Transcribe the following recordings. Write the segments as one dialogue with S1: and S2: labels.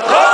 S1: 더!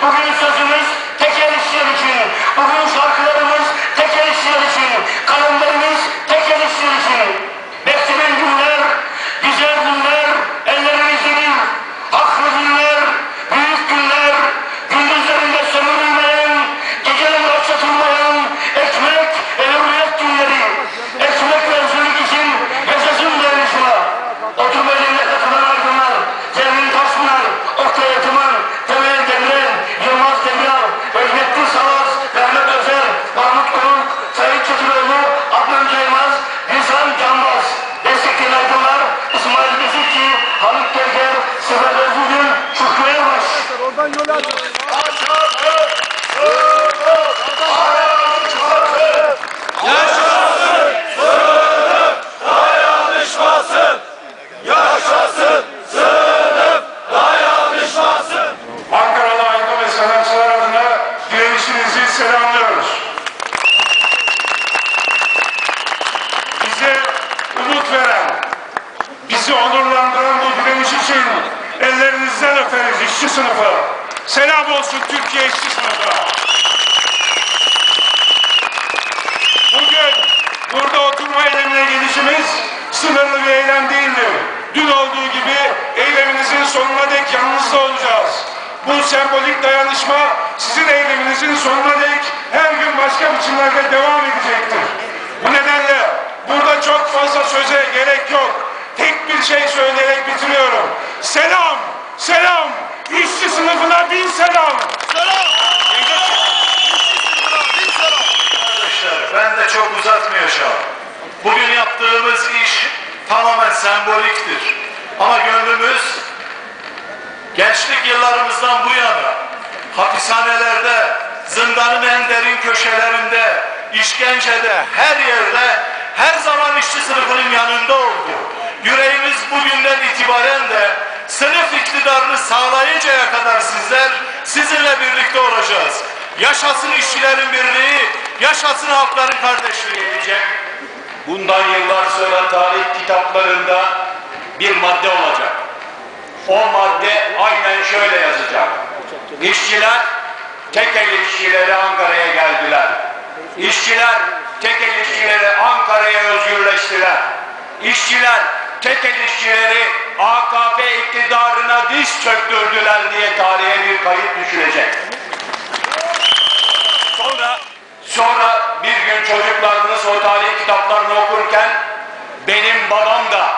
S1: Por meio do seu onurlandıran bu direniş için ellerinizden öperiz işçi sınıfı. Selam olsun Türkiye işçi sınıfı. Bugün burada oturma eylemine gelişimiz sınırlı bir eylem değildir. Dün olduğu gibi eyleminizin sonuna dek yanınızda olacağız. Bu sembolik dayanışma sizin eyleminizin sonuna dek her gün başka biçimlerde devam edecektir. Bu nedenle burada çok fazla söze gerek yok. Tek bir şey söyleyerek bitiriyorum. Selam, selam, işçi sınıfına bin selam.
S2: Arkadaşlar ben de çok uzatmayacağım. Bugün yaptığımız iş tamamen semboliktir. Ama gönlümüz gençlik yıllarımızdan bu yana hapishanelerde, zindanın en derin köşelerinde, işkencede, her yerde her zaman işçi sınıfının yanında oldu. Yüreğimiz bugünden itibaren de sınıf iktidarını sağlayıncaya kadar sizler sizinle birlikte olacağız. Yaşasın işçilerin birliği, yaşasın halkların kardeşliği diyecek.
S3: Bundan yıllar sonra tarih kitaplarında bir madde olacak. O madde aynen şöyle yazacak. İşçiler tekel işçileri Ankara'ya geldiler. İşçiler tekel işçileri Ankara'ya özgürleştiler. İşçiler işçileri AKP iktidarına diş çöktürdüler diye tarihe bir kayıt düşülecek. Sonra sonra bir gün çocuklarınız o tarih kitaplarını okurken benim babam da,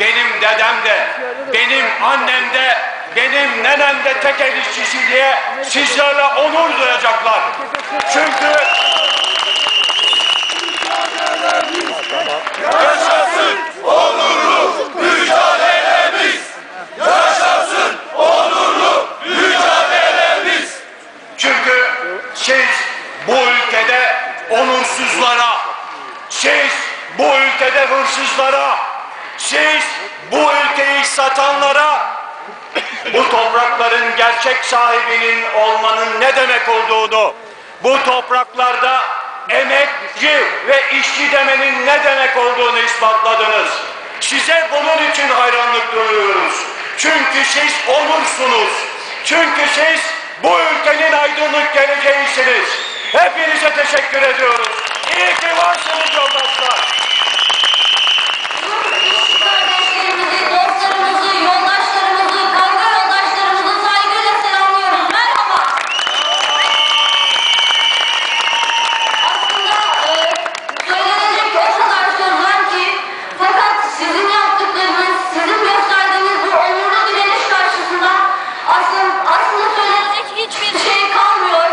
S3: benim dedem de, benim annem de, benim nenem de tekel işçisi diye sizlerle onur duyacaklar. Çünkü yaşasın onurlu mücadelemiz. Yaşasın onurlu mücadelemiz. Çünkü siz bu ülkede onursuzlara, siz bu ülkede hırsızlara, siz bu ülkeyi satanlara bu toprakların gerçek sahibinin olmanın ne olduğunu, bu topraklarda emekçi ve işçi demenin ne demek olduğunu ispatladınız. Size bunun için hayranlık duyuyoruz. Çünkü siz onursunuz. Çünkü siz bu ülkenin aydınlık geleceğisiniz. Hepinize teşekkür ediyoruz. İyi ki varsınız yoldaşlar.
S4: Kardeşlerimizi, dostlarımızı, yoldaşlarımızı, kavga yoldaşlarımızı saygıyla selamlıyoruz. Merhaba. Aslında e, söylenecek o kadar söz var ki fakat sizin yaptıklarınız, sizin gösterdiğiniz bu onurlu direniş karşısında aslında, aslında söylenecek hiçbir şey kalmıyor.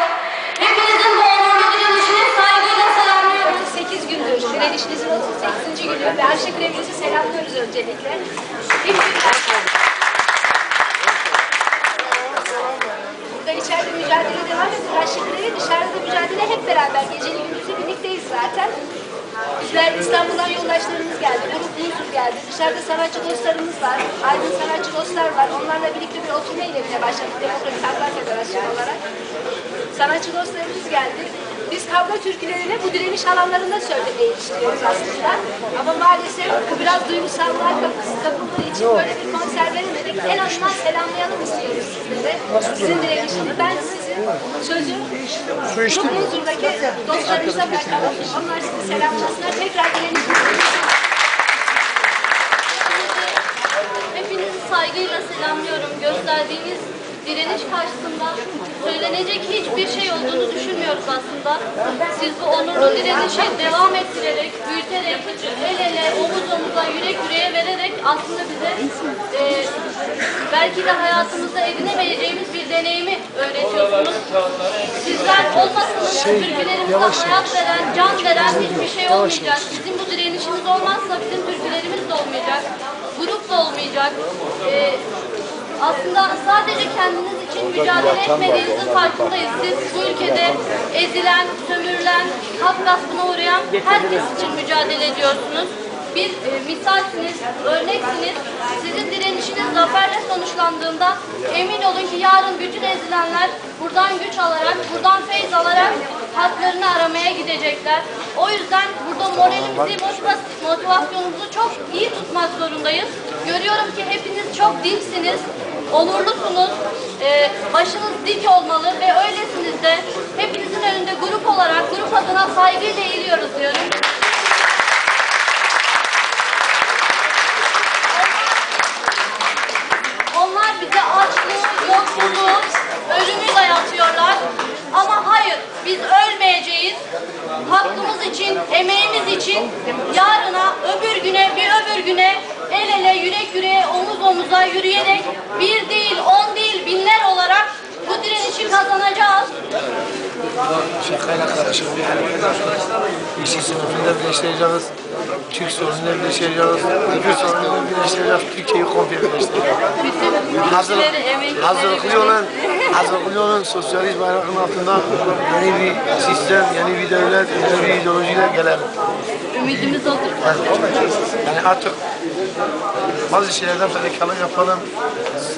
S4: Hepinizin bu onurlu direnişini saygıyla selamlıyoruz.
S5: 38 gündür direnişinizin 38. günü ve Ayşe grevinizi selamlıyoruz öncelikle. Hepiniz- Burada içeride mücadele devam. Ayşe grevi dışarıda mücadele hep beraber geceli gündüzü birlikteyiz zaten. Bizler İstanbul'dan yoldaşlarımız geldi, grup Yusuf geldi. Dışarıda sanatçı dostlarımız var, aydın sanatçı dostlar var. Onlarla birlikte bir oturma eylemine başladık Demokratik Halklar Federasyonu olarak. Sanatçı dostlarımız geldi. Biz kavga türkülerini bu direniş alanlarında söylemeye istiyoruz aslında. Ama maalesef bu biraz duygusallığa kapı- kapıldığı için böyle bir konser veremedik. En azından selamlayalım istiyoruz sizlere. Sizin direnişini. Ben sizin sözü Grup huzurdaki dostlarımıza bırakalım. Onlar sizi selamlasınlar. Tekrar direnişinizi
S4: Hepinizi saygıyla selamlıyorum. Gösterdiğiniz direniş karşısında söylenecek hiçbir şey olduğunu düşünmüyoruz aslında. Siz bu onurlu direnişi devam ettirerek, büyüterek, el ele, omuz omuza, yürek yüreğe vererek aslında bize e, belki de hayatımızda edinemeyeceğimiz bir deneyimi öğretiyorsunuz. Sizler olmasanız türkülerimize hayat veren, can veren hiçbir şey olmayacak. Bizim bu direnişimiz olmazsa bizim türkülerimiz de olmayacak. Grup da olmayacak. Ee, aslında sadece kendiniz için mücadele etmediğinizin farkındayız. Siz bu ülkede ezilen, sömürülen, hak gaspına uğrayan herkes için mücadele ediyorsunuz. Bir e, misalsiniz, örneksiniz. Sizin direnişiniz zaferle sonuçlandığında emin olun ki yarın bütün ezilenler buradan güç alarak, buradan feyz alarak haklarını aramaya gidecekler. O yüzden burada moralimizi, motiva- motivasyonumuzu çok iyi tutmak zorundayız. Görüyorum ki hepiniz çok dinçsiniz, onurlusunuz, e, başınız dik olmalı ve öylesiniz de hepinizin önünde grup olarak, grup adına saygıyla eğiliyoruz diyorum. Onlar bize açlığı, yoksulluğu, ölümü dayatıyorlar. Ama hayır, biz ölmeyeceğiz. Hakkımız için, emeğimiz için yarına, öbür güne, bir öbür güne el ele, yürek yüreğe, omuz omuza yürüyerek bir değil, on değil, binler olarak bu direnişi kazanacağız.
S6: Şakayla karışık bir hareket İşçi sınıfında birleştireceğiz. Türk sorununu birleştireceğiz. Öbür sorununu birleştireceğiz. Türkiye'yi komple birleştireceğiz.
S4: Emekçileri
S6: hazırlıklı olan, hazırlıklı olan sosyalist bayrağın altında yeni bir sistem, yeni bir devlet, yeni bir ideolojiyle gelelim.
S4: ümidimiz odur.
S6: Yani artık bazı şeylerden fedakarlık yapalım.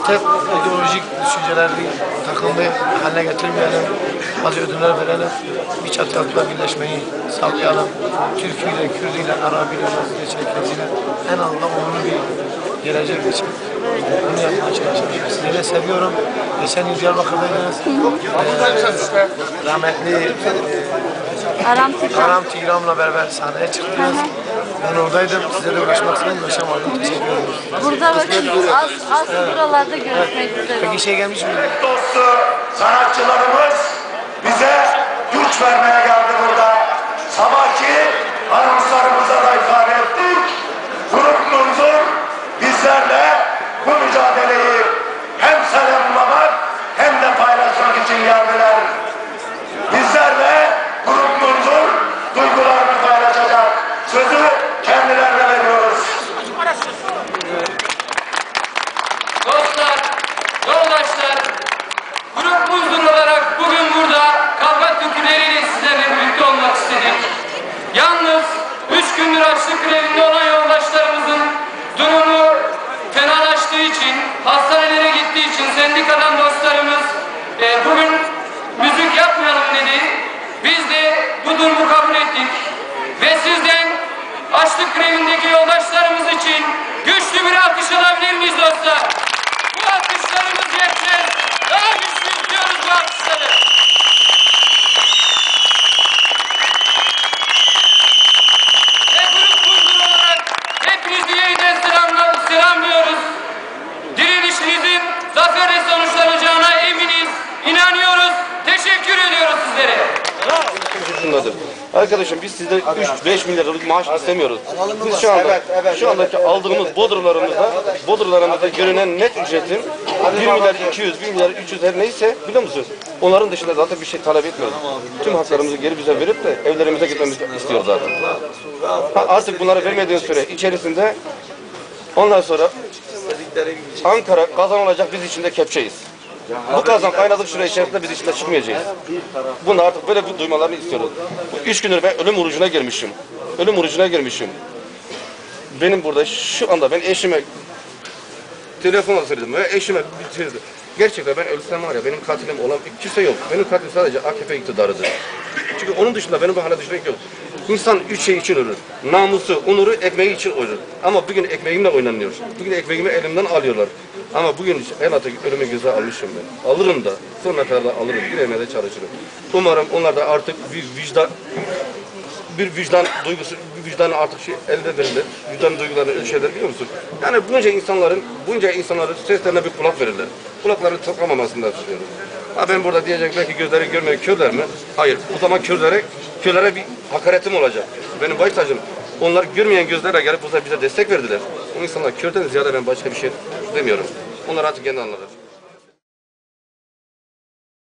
S6: Tek ideolojik düşünceleri takımlı haline getirmeyelim. Bazı ödüller verelim. Bir çatı altında birleşmeyi sağlayalım. Türküyle, Kürdüyle, Arabiyle, Lazıyla, Çerkeziyle en azından onurlu bir gelecek için. Bunu yapmaya çalışıyoruz. Sizleri seviyorum. Geçen yıl Diyarbakır'daydınız. Ee, rahmetli
S4: Aram Tigran.
S6: Tigram'la beraber sahneye çıktınız. Ben oradaydım. Size de ulaşmak istedim. Ulaşamadım. Teşekkür ederim.
S4: Burada bakın az, az buralarda görüşmek üzere.
S6: Peki şey gelmiş miydi?
S7: dostu sanatçılarımız bize güç vermeye geldi burada. Sabahki anonslarımıza da ifade ettik. Gururumuzdur bizlerle bu mücadeleyi hem selamlamak hem de paylaşmak için geldiler. Bizlerle gururumuzdur duygularını paylaşacak. Sözü kendilerine veriyoruz.
S8: Dostlar, yoldaşlar, grup Muzdur olarak bugün burada kavga türküleriyle sizlerle birlikte olmak istedik. Yalnız üç gündür açlık grevinde olan yoldaşlarımızın durumu fenalaştığı için, hastanelere gittiği için sendikadan dostlarımız e, bugün sizlere.
S9: şundadır. Arkadaşım biz sizden 3-5 milyar liralık maaş istemiyoruz. Biz şu anda şu andaki aldığımız bodrularımızda bodrularımızda görünen net ücretin 1 milyar 200, 1 milyar 300 her neyse biliyor musunuz? Onların dışında zaten bir şey talep etmiyoruz. Tüm haklarımızı geri bize verip de evlerimize gitmemizi istiyoruz zaten. Ha, artık bunları vermediğiniz süre içerisinde ondan sonra Ankara kazanılacak biz içinde kepçeyiz. Bu kazan kaynadık süre içerisinde biz içinde çıkmayacağız. Bunu artık böyle bir duymalarını istiyoruz. Bu üç gündür ben ölüm orucuna girmişim. Ölüm orucuna girmişim. Benim burada şu anda ben eşime telefon söyledim ve eşime bir şey- Gerçekten ben ölsem var ya benim katilim olan kimse yok. Benim katilim sadece AKP iktidarıdır. Çünkü onun dışında benim bahane düşünmek yok. İnsan üç şey için ölür. Namusu, onuru, ekmeği için ölür. Ama bugün ekmeğimle oynanıyor. Bugün ekmeğimi elimden alıyorlar. Ama bugün en artık ölümü göze almışım ben. Alırım da. Sonuna kadar da alırım. Yüreğime de çalışırım. Umarım onlar da artık bir vicdan bir vicdan duygusu, bir vicdan artık şey elde verilir. Vicdan duygularını ölçerler biliyor musun? Yani bunca insanların, bunca insanların seslerine bir kulak verirler. Kulaklarını tıkamamasını düşünüyorum. Ha ben burada diyecek belki gözleri görmeyen körler mi? Hayır. O zaman körlere, körlere bir hakaretim olacak. Benim baş tacım. Onlar görmeyen gözlerle gelip bize destek verdiler. O insanlar körden ziyade ben başka bir şey demiyorum. Onlar artık kendi anlarlar.